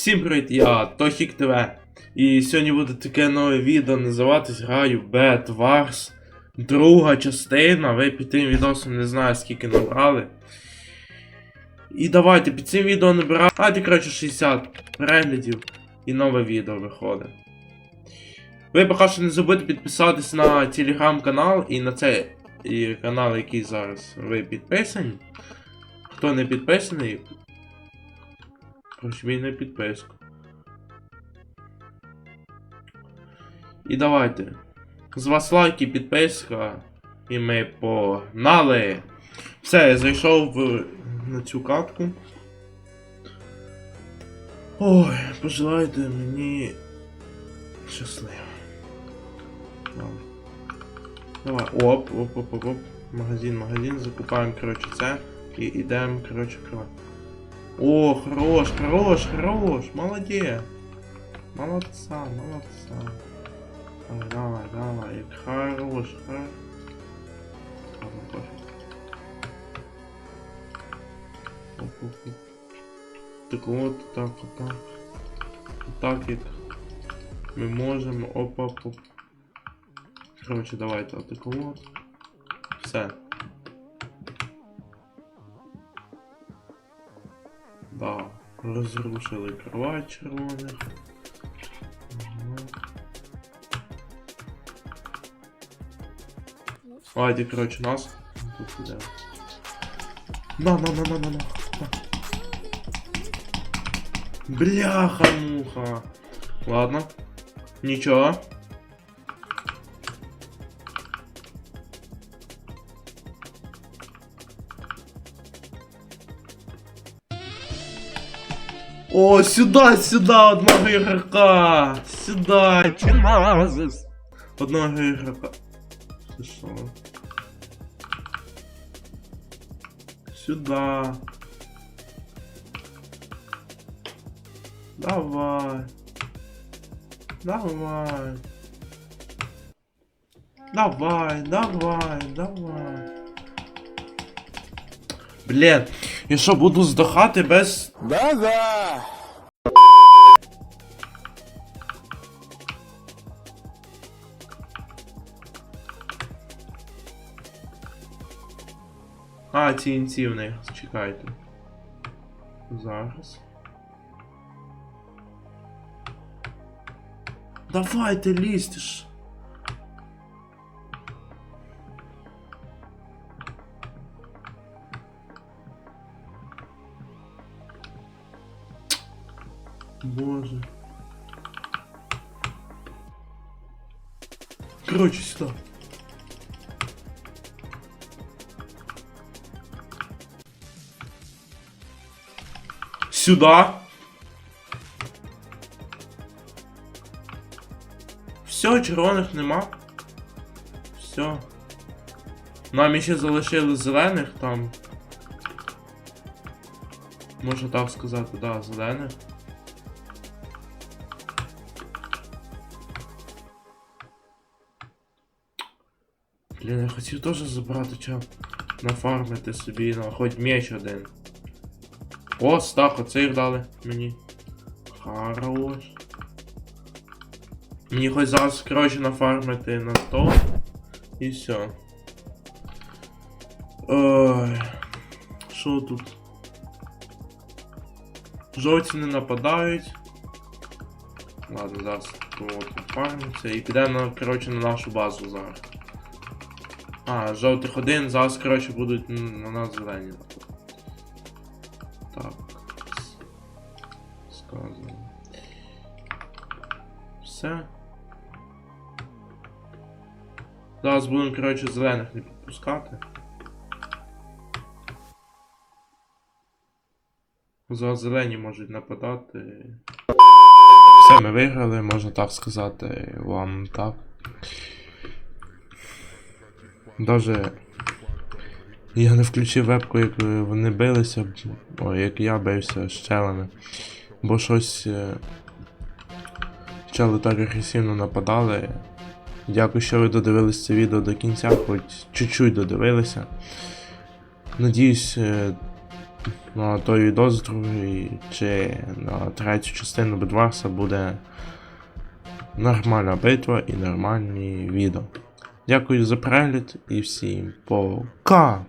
Всім привіт, я Тохік ТВ. І сьогодні буде таке нове відео називатись Граю Bad Wars. Друга частина. Ви під тим відосом не знаю скільки набрали. І давайте під цим відео набирати. Давайте, коротше, 60 переглядів і нове відео виходить. Ви поки що не забудьте підписатись на телеграм-канал і на цей і канал, який зараз ви підписані. Хто не підписаний, Прожміть на. І давайте. З вас лайк і підписка. І ми погнали. Все, я зайшов в... на цю катку. Ой, пожелайте мені щасливо. Давай. Оп, оп, оп, оп, оп. Магазин, магазин, закупаємо, коротше, це. І йдемо, коротше, кровать. О, хорош, хорош, хорош, молодец. Молодца, молодца. Давай, давай, давай, хорош, хорош. Ладно, пофиг. Оп, оп, оп. Так вот, так, вот так. Вот так як ми можемо. Оп, оп, оп. Короче, давайте отак от. Все. Да, розрушили кровать червоних. Ага. Давайте, короче, нас. Тут іде. На, на, на, на, на, на. на. Бляха-муха. Ладно. Нічого. О, сюда, сюда, одного игрока! Сюда, чиназис! Одного игрока. Что? Сюда. Давай. Давай. Давай, давай, давай. Блін, я що буду здохати без Да-да! А, TNT в них, чекайте. Зараз. Давайте лізьте ж. Боже. Короче, сюда. Сюда. Все, червоних нема. Все. Нам ще залишили зелених там. Можна так сказати, да, зелених. Блін, я хотів теж забрати чап. Нафармити собі, ну, хоч меч один. О, стах, оце їх дали мені. Хорош. Мені хоч зараз, коротше, нафармити на то. І все. Ой. Що тут? Жовті не нападають. Ладно, зараз от нафармимося і підемо, коротше, на нашу базу зараз. А, жовтих один, зараз, коротше, будуть на нас зелені. Так. Сказано. Все. Зараз будемо, коротше, зелених не підпускати. Зараз зелені можуть нападати. Все, ми виграли, можна так сказати, вам так. Даже я не включив вебку, як вони билися, о, як я бився з челами. Бо щось. е, Чели так агресивно нападали. Дякую, що ви додивились це відео до кінця, хоч чуть-чуть додивилися. Надіюсь, е, на той відос другий чи на третю частину Бедварса буде нормальна битва і нормальні відео. Дякую за перегляд і всім пока!